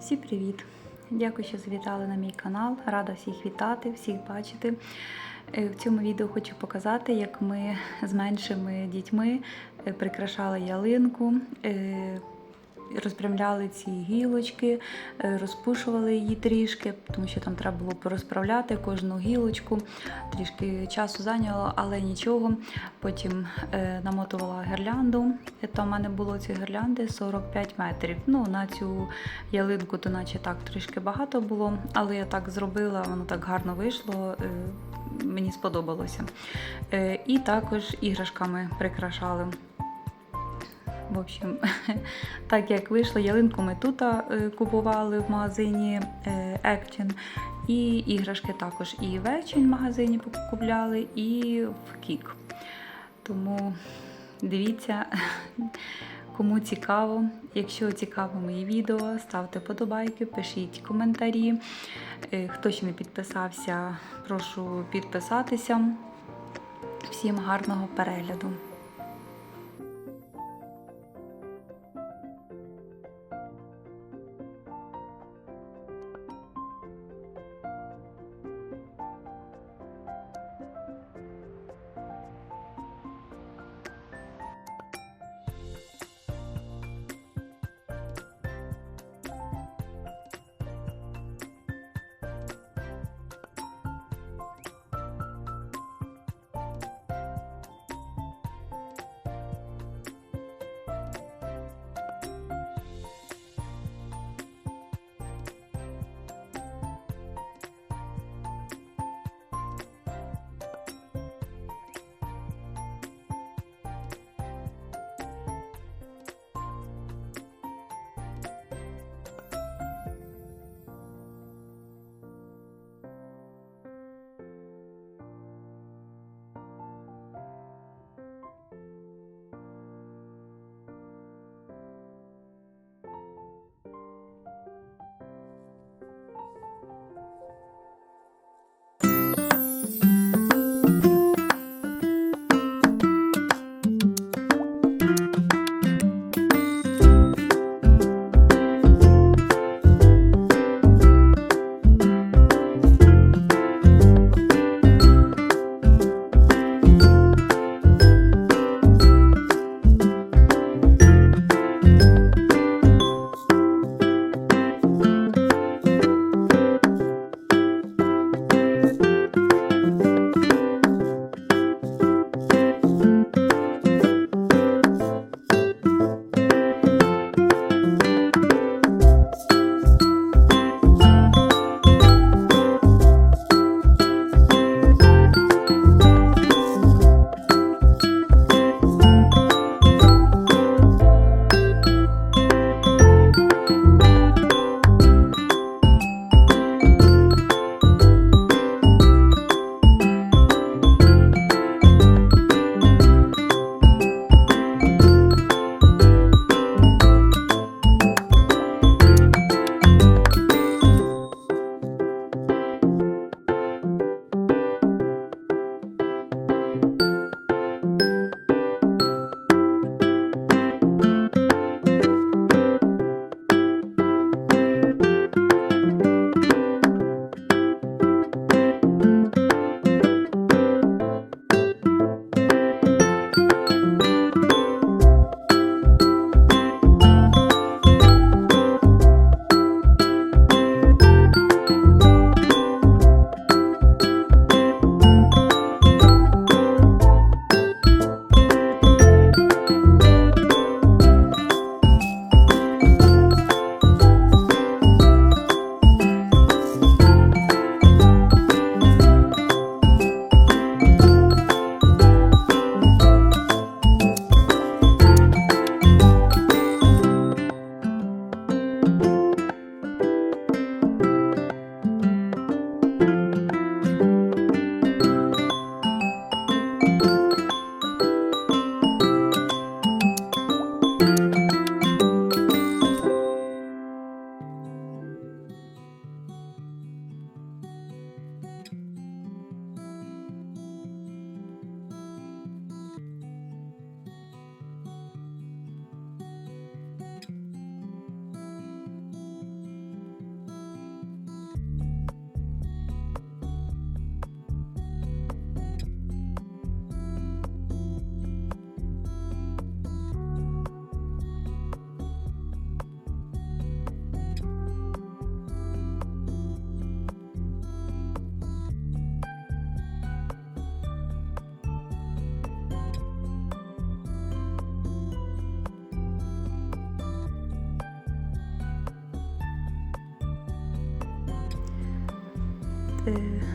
Всім привіт! Дякую, що завітали на мій канал. Рада всіх вітати, всіх бачити. Е, В цьому відео хочу показати, як ми з меншими дітьми е, прикрашали ялинку, е, розпрямляли ці гілочки, е, розпушували її трішки, тому що там треба було порозправляти кожну гілочку. Трішки часу зайняло, але нічого. Потім е, намотувала гірлянду. Там в мене було ці гірлянди 45 метрів. Ну, на цю ялинку, то наче так трішки багато було, але я так зробила, воно так гарно вийшло. е, Мені сподобалося. І також іграшками прикрашали. В общем, так як вийшло, ялинку ми тут е, купували в магазині е, Action, і іграшки також і в Action магазині купляли, і в Кік. Тому дивіться, кому цікаво. Якщо цікаво мої відео, ставте подобайки, пишіть коментарі. Е, Хто ще не підписався, прошу підписатися. Всім гарного перегляду!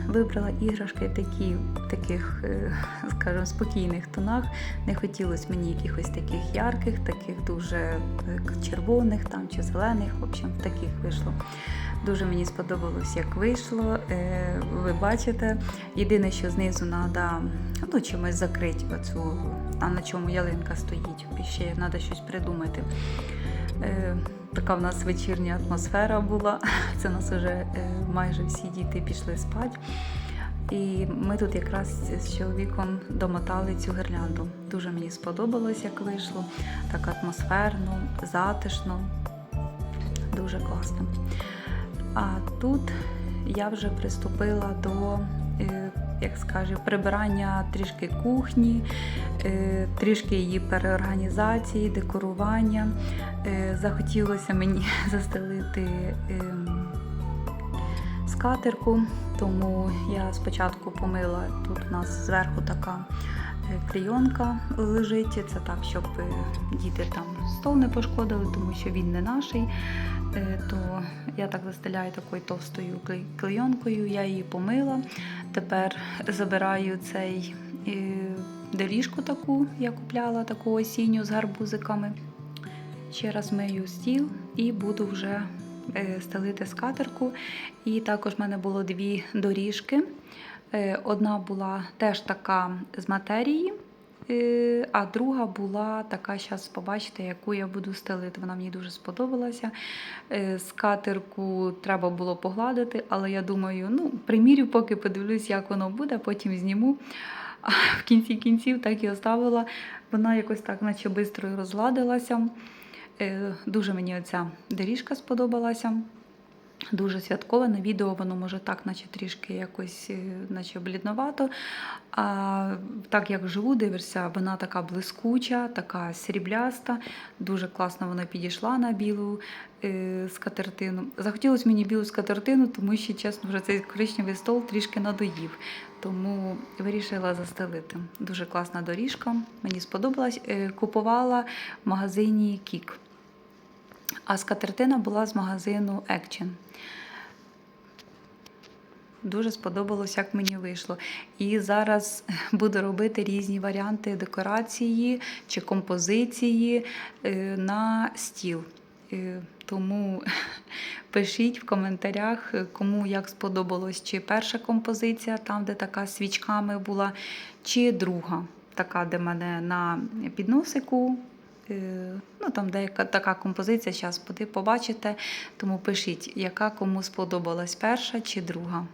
Вибрала іграшки такі, в таких, е, скажімо, спокійних тонах. Не хотілося мені якихось таких ярких, таких дуже е, червоних там чи зелених. В общем, таких вийшло. Дуже мені сподобалось, як вийшло. Е, Ви бачите, єдине, що знизу треба ну, чимось закрити оцю, а на чому ялинка стоїть. Ще треба щось придумати. Е, Така в нас вечірня атмосфера була. Це нас вже е, майже всі діти пішли спати. І ми тут якраз з чоловіком домотали цю гірлянду. Дуже мені сподобалось, як вийшло. Так атмосферно, затишно, дуже класно. А тут я вже приступила до, як скаже, прибирання трішки кухні, е, трішки її переорганізації, декорування. Е, Захотілося мені застелити ем, скатерку, тому я спочатку помила тут у нас зверху така клейонка лежить. Це так, щоб е, діти там стол не пошкодили, тому що він не наший. Е, То я так застеляю такою товстою клейонкою, я її помила. Тепер забираю цей е, доріжку таку, я купляла таку осінню з гарбузиками. Ще раз мию стіл і буду вже е, стелити скатерку. І також в мене було дві доріжки. Е, Одна була теж така з матерії, е, а друга була така, зараз побачите, яку я буду стелити. Вона мені дуже сподобалася. Е, Скатерку треба було погладити, але я думаю, ну, примірю, поки подивлюсь, як воно буде, потім зніму. А в кінці кінців так і оставила. Вона якось так, наче швидко розладилася. Дуже мені оця доріжка сподобалася. Дуже святкове. На відео воно може так, наче трішки якось, е, наче блідновато. А так як вживу дивишся, вона така блискуча, така срібляста. Дуже класно вона підійшла на білу е, скатертину. Захотілося мені білу скатертину, тому що, чесно, вже цей коричневий стол трішки надоїв. Тому вирішила застелити. Дуже класна доріжка. Мені сподобалась. Е, Купувала в магазині Кік. А скатертина була з магазину Action. Дуже сподобалось, як мені вийшло. І зараз буду робити різні варіанти декорації чи композиції е, на стіл. Е, Тому пишіть в коментарях, кому як сподобалось, чи перша композиція, там, де така свічками була, чи друга, така, де мене на підносику. Е, Ну, там деяка така композиція, зараз побачите. Тому пишіть, яка кому сподобалась перша чи друга.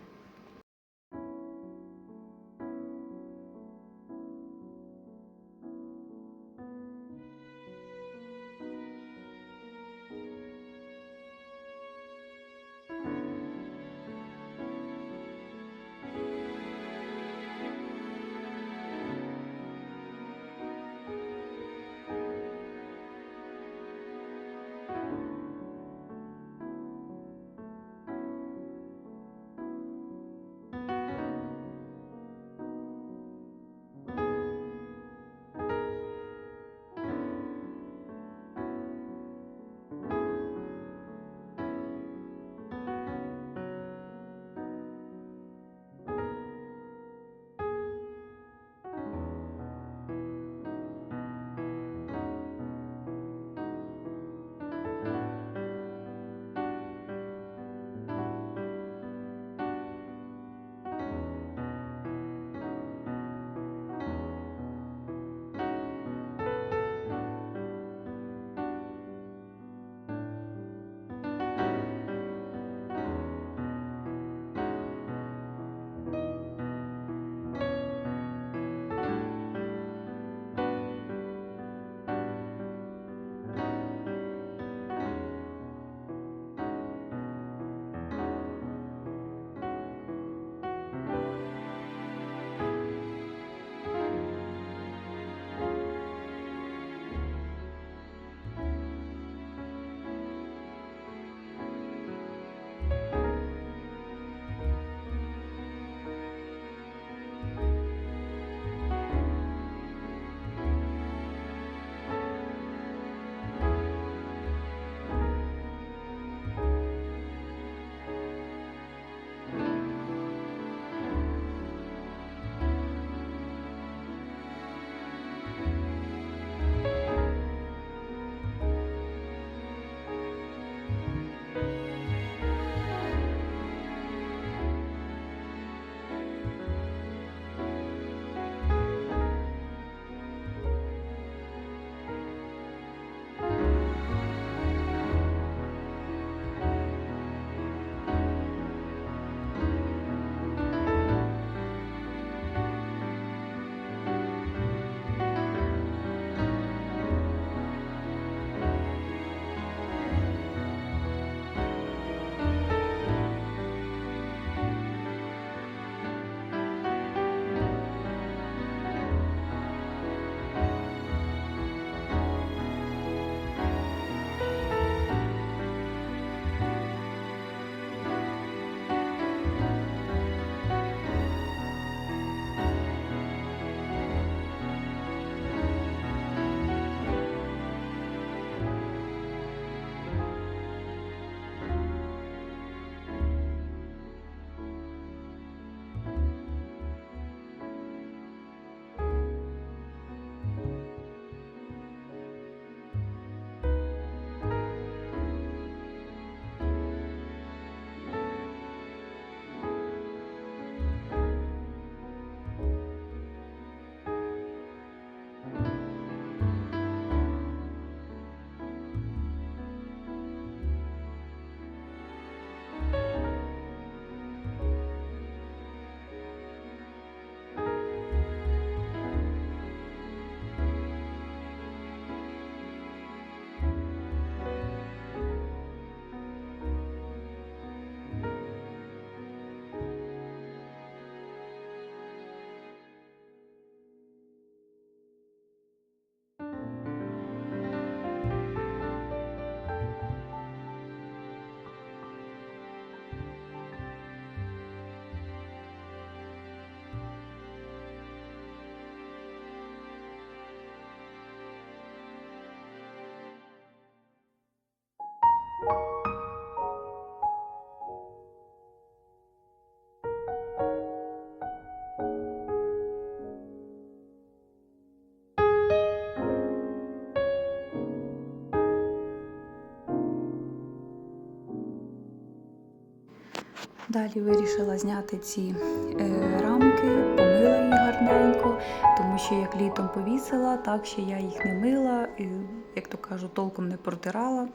Далі вирішила зняти ці е, рамки, помила їх гарненько, тому що як літом повісила, так ще я їх не мила, і, як то кажуть, толком не протирала.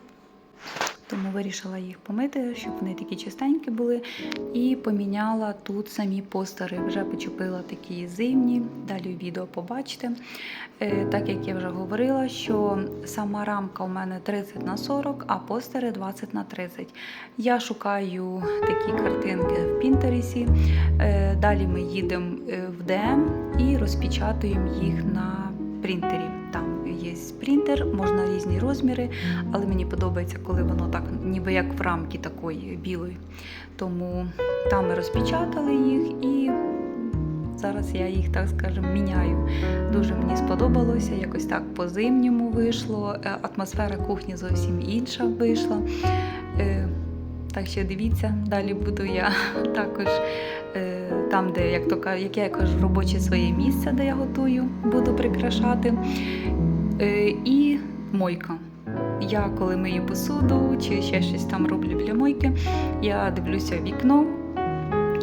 Тому вирішила їх помити, щоб вони такі чистенькі були. І поміняла тут самі постери. Вже почепила такі зимні, далі відео побачите. Е, Так як я вже говорила, що сама рамка у мене 30 на 40, а постери 20 на 30. Я шукаю такі картинки в Пінтересі. Е, Далі ми їдемо е, в ДМ і розпечатуємо їх на принтері. Принтер, можна різні розміри, але мені подобається, коли воно так, ніби як в рамці такої білої. Тому там ми розпечатали їх і зараз я їх, так скажемо, міняю. Дуже мені сподобалося, якось так по-зимньому вийшло. Е, Атмосфера кухні зовсім інша вийшла. Е, Так що дивіться, далі буду я також е, там, де, як то як я кажу, робоче своє місце, де я готую, буду прикрашати. Е, І мойка. Я коли мию посуду чи ще щось там роблю біля мойки, я дивлюся вікно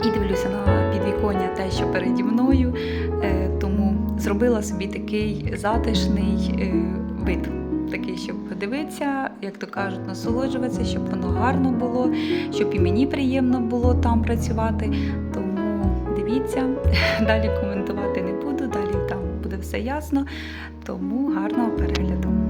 і дивлюся на підвіконня те, що переді мною. Е, Тому зробила собі такий затишний е, вид. Такий, щоб подивитися, як то кажуть, насолоджуватися, щоб воно гарно було, щоб і мені приємно було там працювати. Тому дивіться, далі коментувати не буде все ясно. Тому гарного перегляду.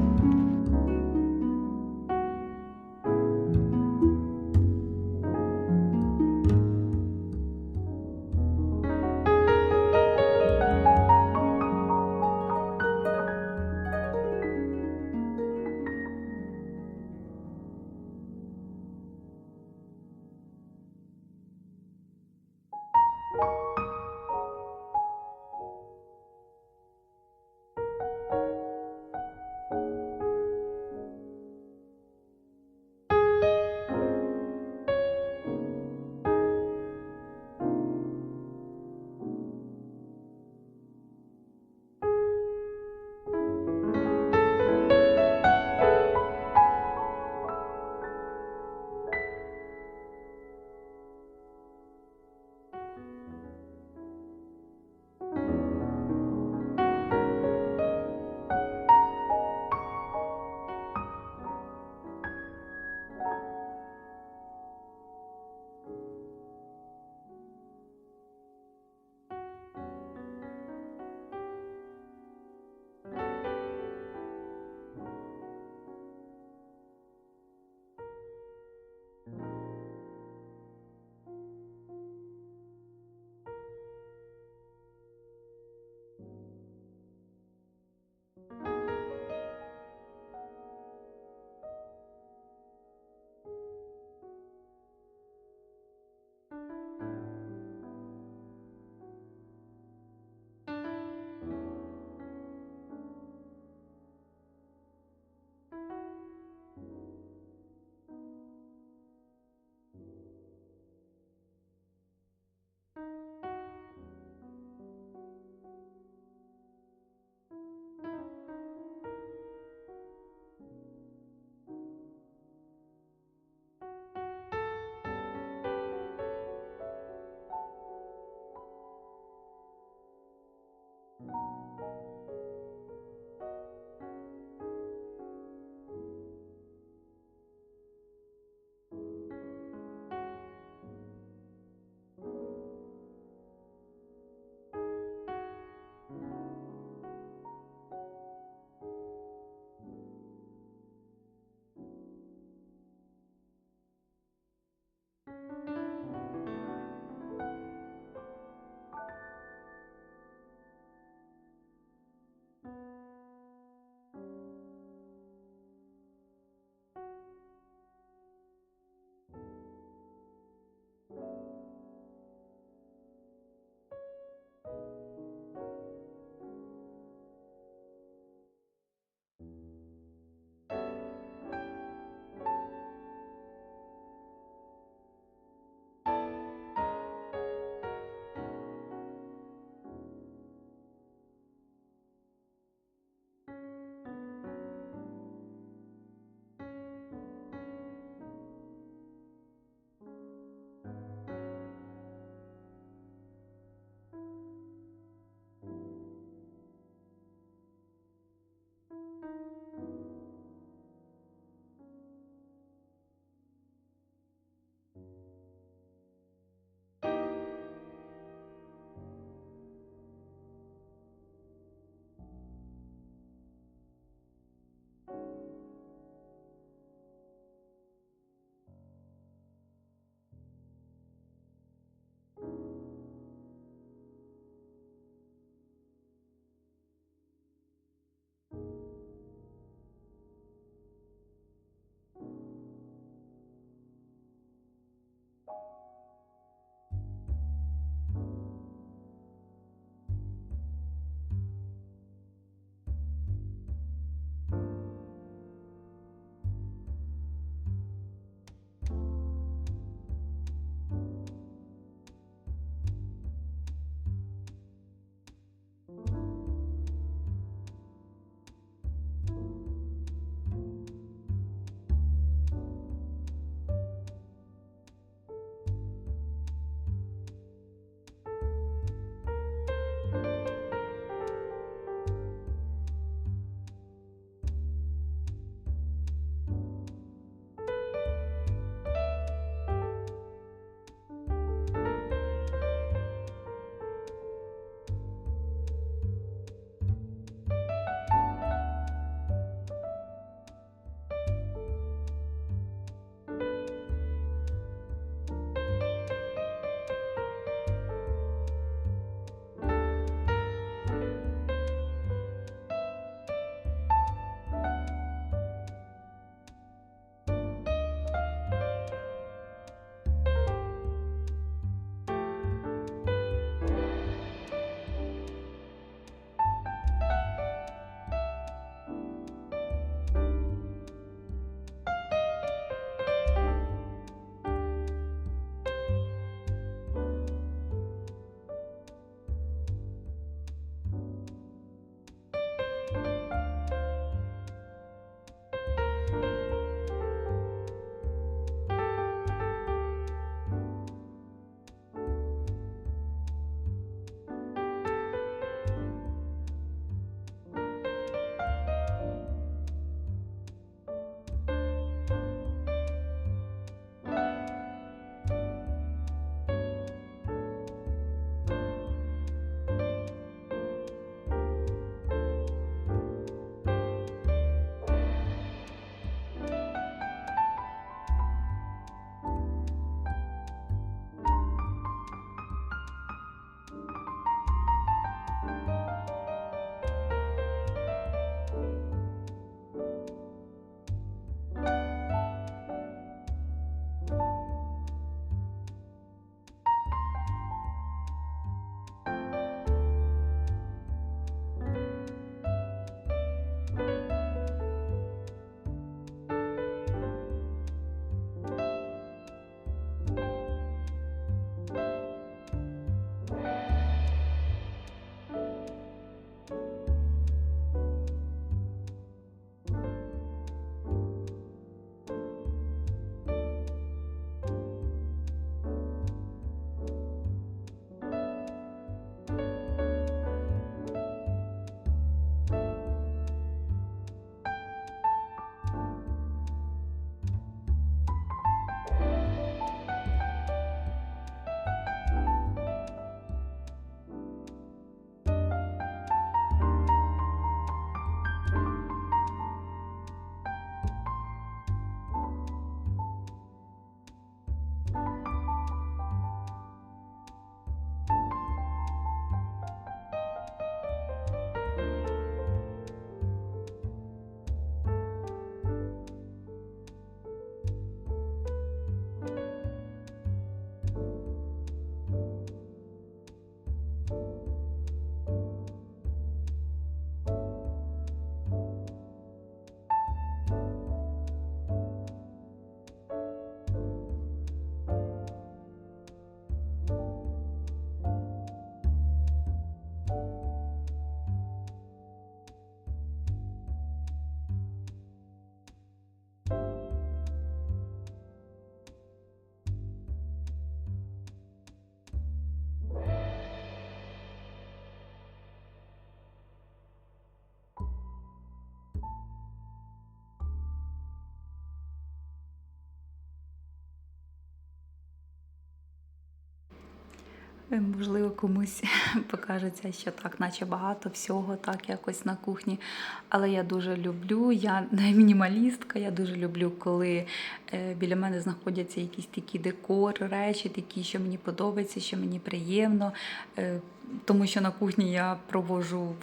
Можливо, комусь покажеться, що так, наче багато всього, так якось на кухні. Але я дуже люблю, я не мінімалістка, я дуже люблю, коли е, біля мене знаходяться якісь такі декор, речі, такі, що мені подобаються, що мені приємно. Е, тому що на кухні я проводжу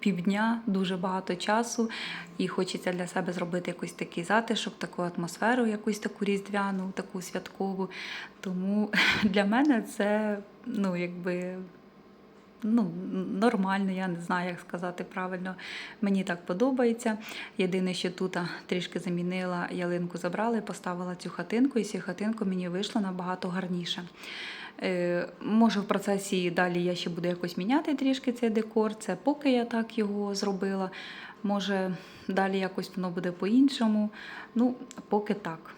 півдня, дуже багато часу, і хочеться для себе зробити якийсь такий затишок, таку атмосферу, якусь таку різдвяну, таку святкову. Тому для мене це ну, якби. Ну, нормально, я не знаю, як сказати правильно. Мені так подобається. Єдине, що тут трішки замінила, ялинку забрала і поставила цю хатинку, і цю хатинку мені вийшло набагато гарніше. Е, може, в процесі далі я ще буду якось міняти трішки цей декор. Це поки я так його зробила. Може, далі якось воно буде по-іншому. Ну, поки так.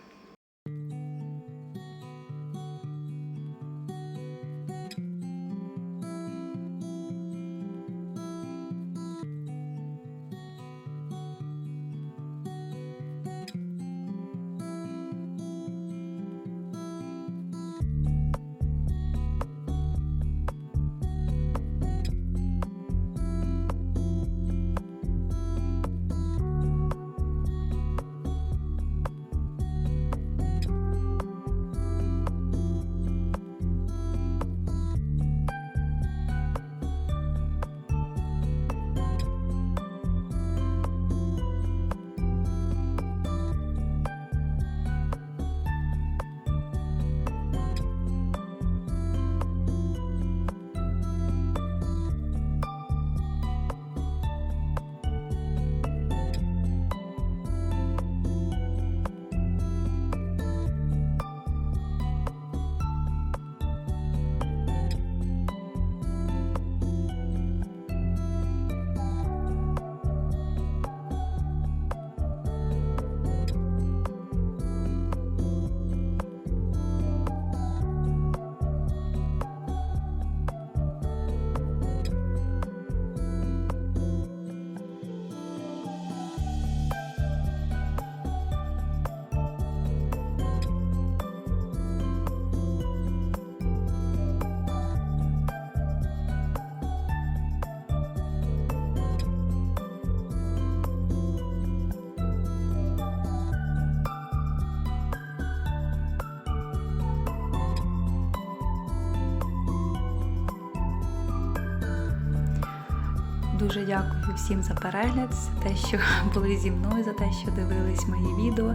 Дуже дякую всім за перегляд, за те, що були зі мною, за те, що дивились мої відео.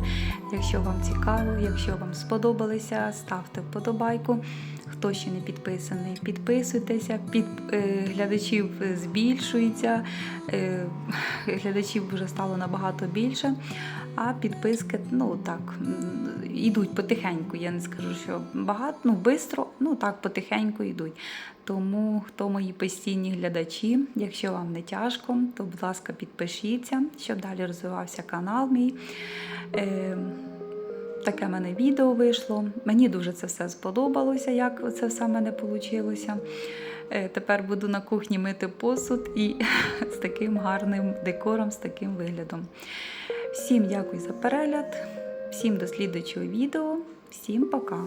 Якщо вам цікаво, якщо вам сподобалося, ставте вподобайку. Хто ще не підписаний, підписуйтеся. Під, е, глядачів збільшується, е, глядачів вже стало набагато більше. А підписки, ну так, йдуть потихеньку. Я не скажу, що багато, ну швидко, ну так, потихеньку йдуть. Тому, хто мої постійні глядачі, якщо вам не тяжко, то, будь ласка, підпишіться, щоб далі розвивався канал мій. Е, Таке мене відео вийшло. Мені дуже це все сподобалося, як це все в мене вийшло. Тепер буду на кухні мити посуд і з таким гарним декором, з таким виглядом. Всім дякую за перегляд, всім до слідуючого відео, всім пока!